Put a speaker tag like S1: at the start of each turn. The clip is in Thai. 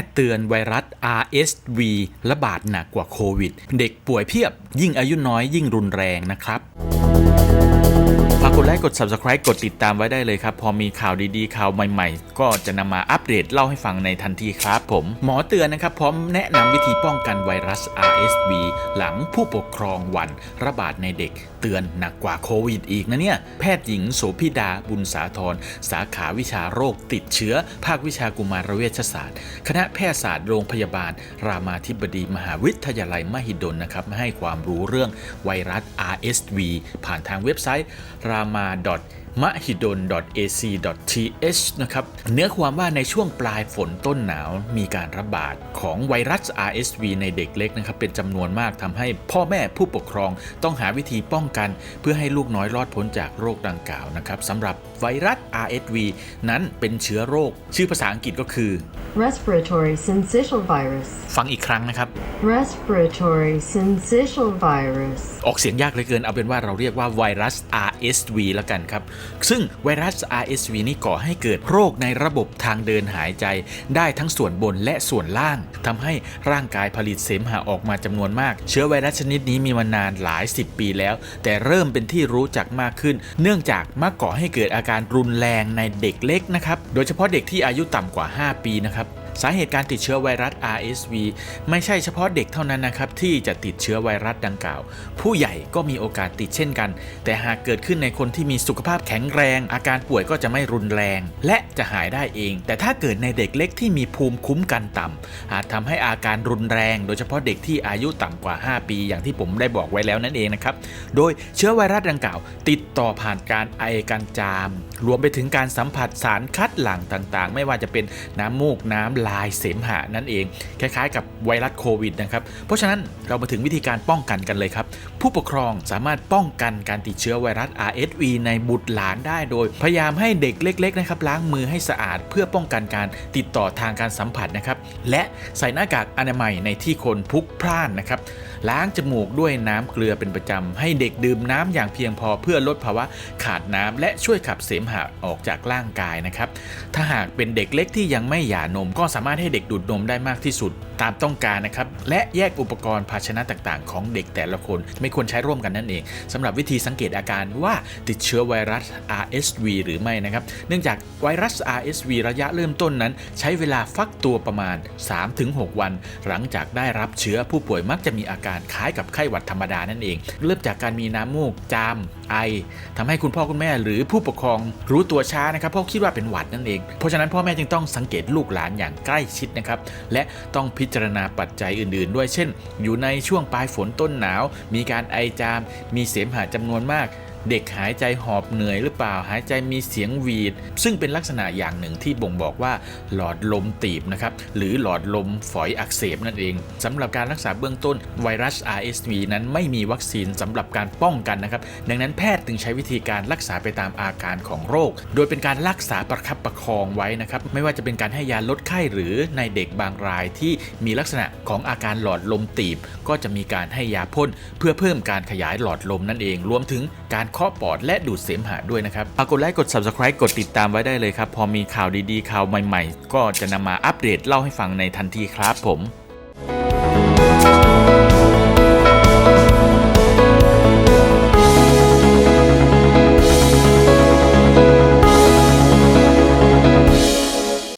S1: ทย์เตือนไวรัส RSV ระบาดหนักกว่าโควิด เด็กป่วยเพียบ ยิ่งอายุน้อยยิ่งรุนแรงนะครับฝากกดไลค์กด Subscribe กดติดตามไว้ได้เลยครับ พอมีข่าวดีๆ ข่าวใหม่ๆ ก็จะนำมาอัปเดตเล่าให้ฟังในทันทีครับผม หมอเตือนนะครับ พร้อมแนะนำวิธีป้องกันไวรัส RSV หลังผู้ปกครองหวันระบาดในเด็ก ตือนหนักกว่าโควิดอีกนะเนี่ย แพทย์หญิงโสพิดาบุญสาธรสาขาวิชาโรคติดเชื้อ ภาควิชากุมารเวชศาสตร์ คณะแพทยศาสตร์โรงพยาบาล รามาธิบดีมหาวิทยาลัยมหิดลนะครับให้ความรู้เรื่องไวรัส RSV ผ่านทางเว็บไซต์ rama mahidol.ac.th นะครับ เนื้อความว่าในช่วงปลายฝนต้นหนาวมีการระบาดของไวรัส RSV ในเด็กเล็กนะครับ เป็นจำนวนมากทำให้พ่อแม่ผู้ปกครองต้องหาวิธีป้องกัน เพื่อให้ลูกน้อยรอดพ้นจากโรคดังกล่าวนะครับสำหรับไวรัส RSV นั้นเป็นเชื้อโรค ชื่อภาษาอังกฤษก็คือ
S2: Respiratory syncytial virus.
S1: ฟังอีกครั้งนะครับ
S2: Respiratory syncytial virus.
S1: ออกเสียงยากเหลือเกินเอาเป็นว่าเราเรียกว่าไวรัส RSV แล้วกันครับซึ่งไวรัส RSV นี่ก่อให้เกิดโรคในระบบทางเดินหายใจ ได้ทั้งส่วนบนและส่วนล่างทำให้ร่างกายผลิตเสมหะออกมาจำนวนมาก เชื้อไวรัสชนิดนี้มีมานานหลาย 10 ปีแล้ว แต่เริ่มเป็นที่รู้จักมากขึ้น เนื่องจากมักก่อให้เกิดอาการรุนแรงในเด็กเล็กนะครับ โดยเฉพาะเด็กที่อายุต่ำกว่า 5 ปีนะครับ สาเหตุการติดเชื้อไวรัส RSV ไม่ใช่เฉพาะเด็กเท่านั้นนะครับที่จะติดเชื้อไวรัสดังกล่าว ผู้ใหญ่ก็มีโอกาสติดเช่นกัน แต่หากเกิดขึ้นในคนที่มีสุขภาพแข็งแรง อาการป่วยก็จะไม่รุนแรง และจะหายได้เอง แต่ถ้าเกิดในเด็กเล็กที่มีภูมิคุ้มกันต่ำอาจทำให้อาการรุนแรง โดยเฉพาะเด็กที่อายุต่ำกว่า 5 ปี อย่างที่ผมได้บอกไว้แล้วนั่นเองนะครับโดยเชื้อไวรัสดังกล่าว ติดต่อผ่านการไอการจาม รวมไปถึงการสัมผัสสารคัดหลั่งต่างๆ ไม่ว่าจะเป็นน้ำมูกน้ำลายเสมหะนั่นเอง คล้ายๆ กับไวรัสโควิดนะครับ เพราะฉะนั้นเรามาถึงวิธีการป้องกันกันเลยครับ ผู้ปกครองสามารถป้องกันการติดเชื้อไวรัส RSV ในบุตรหลานได้โดย พยายามให้เด็กเล็กๆนะครับล้างมือให้สะอาด เพื่อป้องกันการติดต่อทางการสัมผัสนะครับและใส่หน้ากากอนามัยในที่คนพลุกพล่านนะครับล้างจมูกด้วยน้ำเกลือเป็นประจำให้เด็กดื่มน้ำอย่างเพียงพอเพื่อลดภาวะขาดน้ำและช่วยขับเสมหะออกจากร่างกายนะครับถ้าหากเป็นเด็กเล็กที่ยังไม่หย่านมก็สามารถให้เด็กดูดนมได้มากที่สุดตามต้องการนะครับและแยกอุปกรณ์ภาชนะต่างๆ ของเด็กแต่ละคน ไม่ควรใช้ร่วมกันนั่นเองสำหรับวิธีสังเกตอาการว่าติดเชื้อไวรัส RSV หรือไม่นะครับ เนื่องจากไวรัส RSV ระยะเริ่มต้นนั้น ใช้เวลาฟักตัวประมาณ 3-6 วัน หลังจากได้รับเชื้อผู้ป่วยมักจะมีอาการคล้ายกับไข้หวัดธรรมดานั่นเอง เริ่มจากการมีน้ำมูกจามไอทำให้คุณพ่อคุณแม่หรือผู้ปกครองรู้ตัวช้านะครับเพราะคิดว่าเป็นหวัดนั่นเองเพราะฉะนั้นพ่อแม่จึงต้องสังเกตลูกหลานอย่างใกล้ชิดนะครับ และต้องพิจารณาปัจจัยอื่น ๆ ด้วยเช่น อยู่ในช่วงปลายฝนต้นหนาว มีการไอจาม มีเสมหะจำนวนมาก เด็กหายใจหอบเหนื่อยหรือเปล่า หายใจมีเสียงหวีด ซึ่งเป็นลักษณะอย่างหนึ่งที่บ่งบอกว่าหลอดลมตีบนะครับ หรือหลอดลมฝอยอักเสบนั่นเองสำหรับการรักษาเบื้องต้นไวรัส RSV นั้นไม่มีวัคซีนสำหรับการป้องกันนะครับ ดังนั้นแพทย์จึงใช้วิธีการรักษาไปตามอาการของโรค โดยเป็นการรักษาประคับประคองไว้นะครับ ไม่ว่าจะเป็นการให้ยาลดไข้หรือในเด็กบางรายที่มีลักษณะของอาการหลอดลมตีบ ก็จะมีการให้ยาพ่นเพื่อเพิ่มการขยายหลอดลมนั่นเอง รวมถึงการเคาะปอดและดูดเสมหะด้วยนะครับฝากกดไลค์กด Subscribe กดติดตามไว้ได้เลยครับ พอมีข่าวดีๆข่าวใหม่ ๆ ก็จะนำมาอัปเดตเล่าให้ฟังในทันทีครับผม